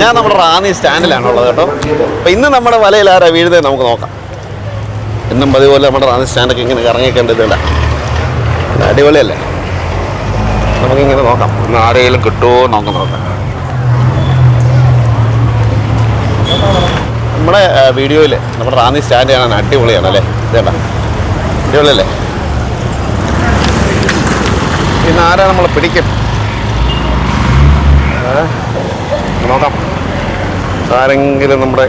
ഞാൻ നമ്മുടെ റാന്നി സ്റ്റാൻഡിലാണ് ഉള്ളത് കേട്ടോ. അപ്പോൾ ഇന്ന് നമ്മുടെ വലയിൽ ആരാ വീഴുന്നത് നമുക്ക് നോക്കാം. ഇന്നും പതിപോലെ നമ്മുടെ റാന്നി സ്റ്റാൻഡൊക്കെ ഇങ്ങനെ കറങ്ങിക്കേണ്ടതുണ്ട് അടിപൊളിയല്ലേ? നമുക്കിങ്ങനെ നോക്കാം. ഇന്ന് ആരെങ്കിലും കിട്ടുമോ നമുക്ക് നോക്കാം. നമ്മുടെ വീഡിയോയിൽ നമ്മുടെ റാന്നി സ്റ്റാൻഡ് കാണാൻ അടിപൊളിയാണ് അല്ലേ? ഇതേണ്ട അടിപൊളിയല്ലേ? ഇന്ന് ആരാ നമ്മളെ പിടിക്കും? നോക്കാം. ആരെങ്കിലും നമ്മുടെ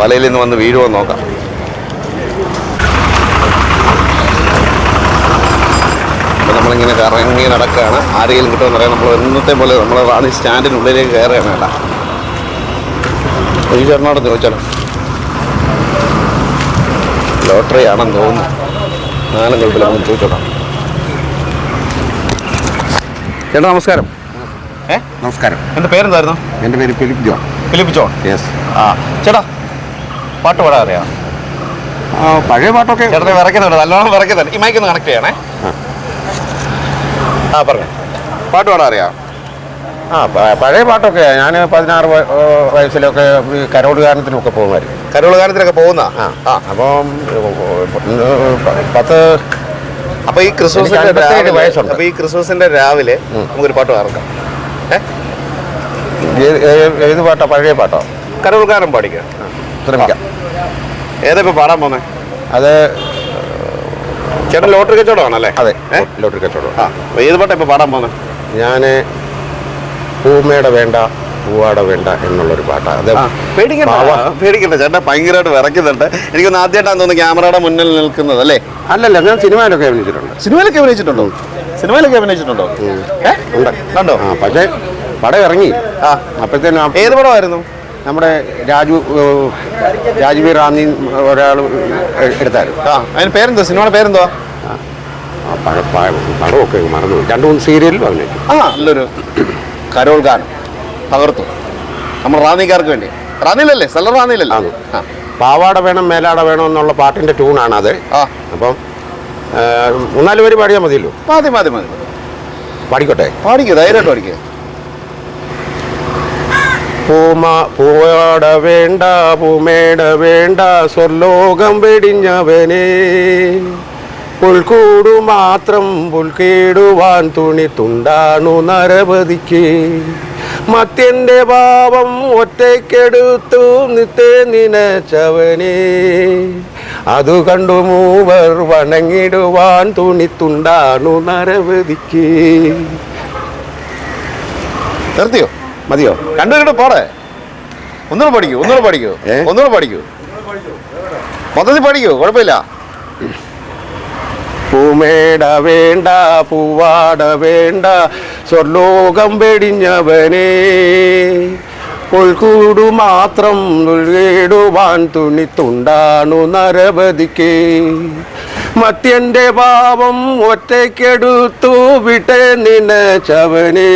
വലയിൽ നിന്ന് വന്ന് വീഴുമോ നോക്കാം. അപ്പോൾ നമ്മളിങ്ങനെ കറങ്ങി നടക്കുകയാണ്. ആരെങ്കിലും കിട്ടുമെന്ന് അറിയാം നമ്മൾ എന്നത്തെ പോലെ നമ്മൾ റാണി സ്റ്റാൻഡിനുള്ളിലേക്ക് കയറുകയാണ് വേണ്ട ഈ ചേട്ടനോട് ചോദിച്ചാലോ? ലോട്ടറി ആണെന്ന് തോന്നുന്നു. നാലും കുഴപ്പമില്ല നമുക്ക് ചോദിച്ചോട്ടോ. ചേട്ടാ നമസ്കാരം. നമസ്കാരം. എന്റെ പേരെന്തായിരുന്നു? എന്റെ പേര് Philip John. Philip John. Yes ആ ചേട്ടാ പാട്ട് പാടാൻ അറിയാം. പഴയ പാട്ടൊക്കെ ചേട്ടനെ വിറയ്ക്കുന്നുണ്ട് നല്ലോണം വിറയ്ക്കുന്നുണ്ട്. ഈ മൈക്കൊന്ന് കണക്ട് ചെയ്യണേ. ആ. പറഞ്ഞു. പാട്ട് പാടാൻ അറിയാം. ആ പഴയ പാട്ടൊക്കെ ഞാൻ പതിനാറ് വയസ്സിലൊക്കെ കരോട് ഗാനത്തിനൊക്കെ പോകുമായിരുന്നു. കരോട് ഗാനത്തിനൊക്കെ പോകുന്ന? ആ അപ്പം പത്ത് അപ്പൊ ഈ ക്രിസ്മസിന്റെ വയസ്സുണ്ട്. അപ്പൊ ഈ ക്രിസ്മസിന്റെ രാവിലെ നമുക്കൊരു പാട്ട് പാർക്കാം ഏത് പാട്ടാ? പഴയ പാട്ടോ? ഗാനം പാടിക്കുക ശ്രമിക്കാം. ഏതാ ഇപ്പൊ പാടാൻ പോന്നെ? അത് ചേട്ടൻ ലോട്ടറി കച്ചവടമാണല്ലേ അതെ. ലോട്ടറി കച്ചവടം ആ. ഏത് പാട്ടാ ഇപ്പൊ പാടാൻ പോന്നെ? ഞാൻ പൂമേട വേണ്ട പൂവാട വേണ്ട എന്നുള്ളൊരു പാട്ടാണ് അത് പേടിക്കണ്ട. പേടിക്കണ്ട. ചേട്ടൻ ഭയങ്കരമായിട്ട് വിറയ്ക്കുന്നുണ്ട്. എനിക്കൊന്ന് ആദ്യമായിട്ടാണ് തോന്നുന്നു ക്യാമറയുടെ മുന്നിൽ നിൽക്കുന്നത് അല്ലേ? അല്ലല്ല ഞാൻ സിനിമയിലൊക്കെ അഭിനയിച്ചിട്ടുണ്ട്. സിനിമയിലൊക്കെ അഭിനയിച്ചിട്ടുണ്ടോ? സിനിമയിലൊക്കെ അഭിനയിച്ചിട്ടുണ്ടോ? കണ്ടോ? ആ പക്ഷേ പടം ഇറങ്ങി ആ. അപ്പോഴത്തേനും ഏത് പടമായിരുന്നു? നമ്മുടെ രാജു രാജുവീർ റാന്നി ഒരാൾ എടുത്തായിരുന്നു. ആ. അതിന് പേരെന്തോ സിനിമയുടെ പേരെന്തോ പടമൊക്കെ മറന്നു രണ്ടു മൂന്ന് സീരിയലിൽ അഭിനയിച്ചു ആ നല്ലൊരു കരോൾ ഗാനം. പകർത്തു നമ്മൾ റാന്നിക്കാർക്ക് വേണ്ടി. റാന്നിയിലല്ലേ? സ്ഥലം റാന്നിയിലല്ലേ? ആ. പാവാട വേണം മേലാട വേണം എന്നുള്ള പാട്ടിന്റെ ട്യൂണാണ് അത് ആ. അപ്പം മൂന്നാൽ പേര് പാടിയാൽ മതിയല്ലോ. മതി മതി മതി പാടിക്കോട്ടെ? പാടിക്കോ ധൈര്യമായിട്ട് പാടിക്കൂ. പൂമ പൂവാട വേണ്ട പൂമേട വേണ്ട സ്വർലോകം വെടിഞ്ഞവനെ. പുൽക്കൂടു മാത്രം പുൽക്കേടുവാൻ തുണി തുണ്ടാണു നരപതിക്ക്. മത്യന്റെ ഭാവം ഒറ്റയ്ക്കെടുത്തു നിത്തേ നിനച്ചവനെ. അതു കണ്ടു മൂവർ വണങ്ങിടുവാൻ തുണി തുണ്ടാണു നരപതിക്ക്. നിർത്തിയോ? മതിയോ? രണ്ടുപേരുടെ പോടെ. ഒന്നുകൂടെ പഠിക്കൂ ഒന്നുകൂടെ പഠിക്കൂ? ഒന്നുകൂടെ പഠിക്കൂ. മൊത്തത്തിൽ പഠിക്കൂ കുഴപ്പമില്ല. പൂമേട വേണ്ട പൂവാട വേണ്ട സ്വർലോകം വെടിഞ്ഞവനെ. പുൽക്കൂടു മാത്രം ഉൾകേടുവാൻ തുണി തുണ്ടാണു നരപതിക്ക്. മത്യന്റെ പാവം ഒറ്റയ്ക്കെടുത്തു നിന നിനച്ചവനെ.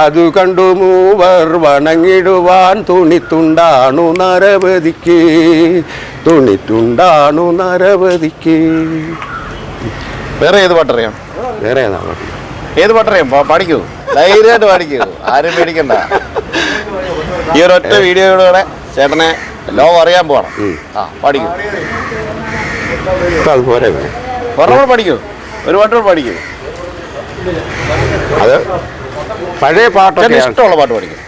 അതു കണ്ടു മൂവർ വണങ്ങിടുവാൻ തുണിത്തുണ്ടാണു നരവതിക്ക്. തുണിത്തുണ്ടാണു നരവതിക്ക്. വേറെ ഏത് പാട്ടറിയാം? വേറെ ഏതാണ് ഏത് പാട്ടറിയാം? പാടിക്കൂ. ധൈര്യമായിട്ട് പാടിക്കൂ. ആരും പേടിക്കണ്ട. ഈ ഒരു ഒറ്റ വീഡിയോയിലൂടെ ചേട്ടനെ ലോകം അറിയാൻ പോകണം. ആ പാടിക്കൂ. ഇപ്പം അത് പോരെ ഒരെണ്ണം പഠിക്കൂ ഒരു പാട്ട് കൂടെ പാടിക്കൂ. അത് പഴയ പാട്ടൊക്കെ ഇഷ്ടമുള്ള പാട്ട് പഠിക്കും.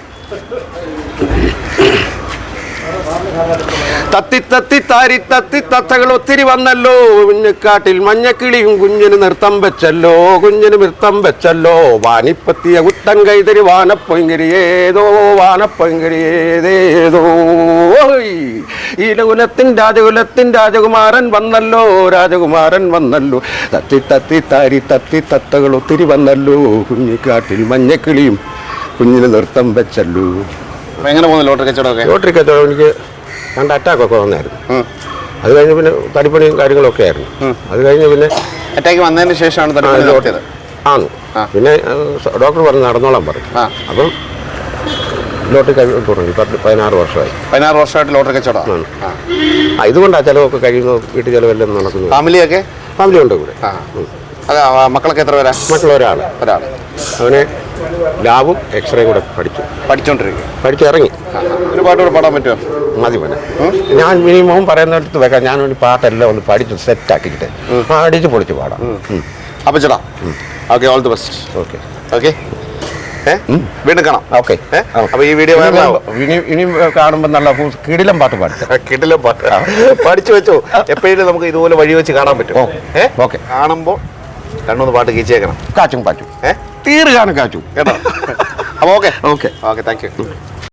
തത്തി തത്തി താരി തത്തി തത്തകൾ ഒത്തിരി വന്നല്ലോ. കുഞ്ഞിക്കാട്ടിൽ മഞ്ഞക്കിളിയും കുഞ്ഞിന് നൃത്തം വെച്ചല്ലോ. കുഞ്ഞിന് നൃത്തം വെച്ചല്ലോ. വാനിപ്പത്തിയ കുത്തൻ കൈതരി വാനപ്പൊങ്കിരി ഏതോ വാനപ്പൊങ്കിരി ഏതേതോ. ഈ ലകുലത്തിൻ രാജകുലത്തിൻ രാജകുമാരൻ വന്നല്ലോ. രാജകുമാരൻ വന്നല്ലോ. തത്തി തത്തി താരി തത്തി തത്തകൾ ഒത്തിരി വന്നല്ലോ. കുഞ്ഞിക്കാട്ടിൽ മഞ്ഞക്കിളിയും കുഞ്ഞിന് നൃത്തം വെച്ചല്ലോ. എങ്ങനെ പോകുന്നു ലോട്ടറി കച്ചവടമൊക്കെ? ലോട്ടറി കച്ചവടം എനിക്ക് രണ്ട് അറ്റാക്കൊക്കെ വന്നായിരുന്നു. അത് കഴിഞ്ഞ് പിന്നെ തടിപ്പണിയും കാര്യങ്ങളൊക്കെ ആയിരുന്നു. അത് കഴിഞ്ഞ് പിന്നെ അറ്റാക്ക് വന്നതിന് ശേഷമാണ് ആ, തടി ലോട്ടറി നടത്തിയത്. ആന്നു. പിന്നെ ഡോക്ടർ പറഞ്ഞ് നടന്നോളാൻ പറഞ്ഞു. അപ്പം ലോട്ടറി കഴിവ് തുടങ്ങി. പതിനാറ് വർഷമായി. പതിനാറ് വർഷമായിട്ട് ലോട്ടറി കച്ചവടമാണ് ആ. ഇതുകൊണ്ടാണ് ചിലവൊക്കെ കഴിയുന്നു വീട്ടു ചിലവെല്ലാം നടക്കുന്നു ഫാമിലിയൊക്കെ? ഫാമിലി ഉണ്ട് അതെ മക്കളൊക്കെ എത്ര പേരാ? ഒരാൾ ഒരാൾ അവനെ ലാബും എക്സ്റേ കൂടെ പഠിച്ചു. പഠിച്ചോണ്ടിരിക്കും പഠിച്ചിറങ്ങി ഒരു പാട്ട് കൂടെ പാടാൻ പറ്റുമോ? മതി പോലെ ഞാൻ മിനിമം പറയുന്നിടത്ത് വെക്കാം. ഞാൻ ഞാനൊരു പാട്ടെല്ലാം ഒന്ന് പഠിച്ച് സെറ്റാക്കിയിട്ട് അടിച്ച് പൊളിച്ച് പാടാം. അപ്പൊ ചേട്ടാ okay all the best okay okay വീണ്ടും കാണാം. ഓക്കെ ഏ? അപ്പൊ ഈ വീഡിയോ വൈറലാവും ഇനി ഇനി കാണുമ്പോൾ നല്ല കിടിലം പാട്ട് പാടിച്ചു കിടിലം പാട്ട്. പഠിച്ചു വെച്ചോ. എപ്പോഴും നമുക്ക് ഇതുപോലെ വഴി വെച്ച് കാണാൻ പറ്റും. കാണുമ്പോൾ. കാണുമ്പോ രണ്ടൂന്ന് പാട്ട് കീച്ചേക്കണം. കാച്ചും പാച്ചും. ഏ? തീർക്കാണ് കാച്ചു കേട്ടോ? അപ്പോൾ okay okay okay thank you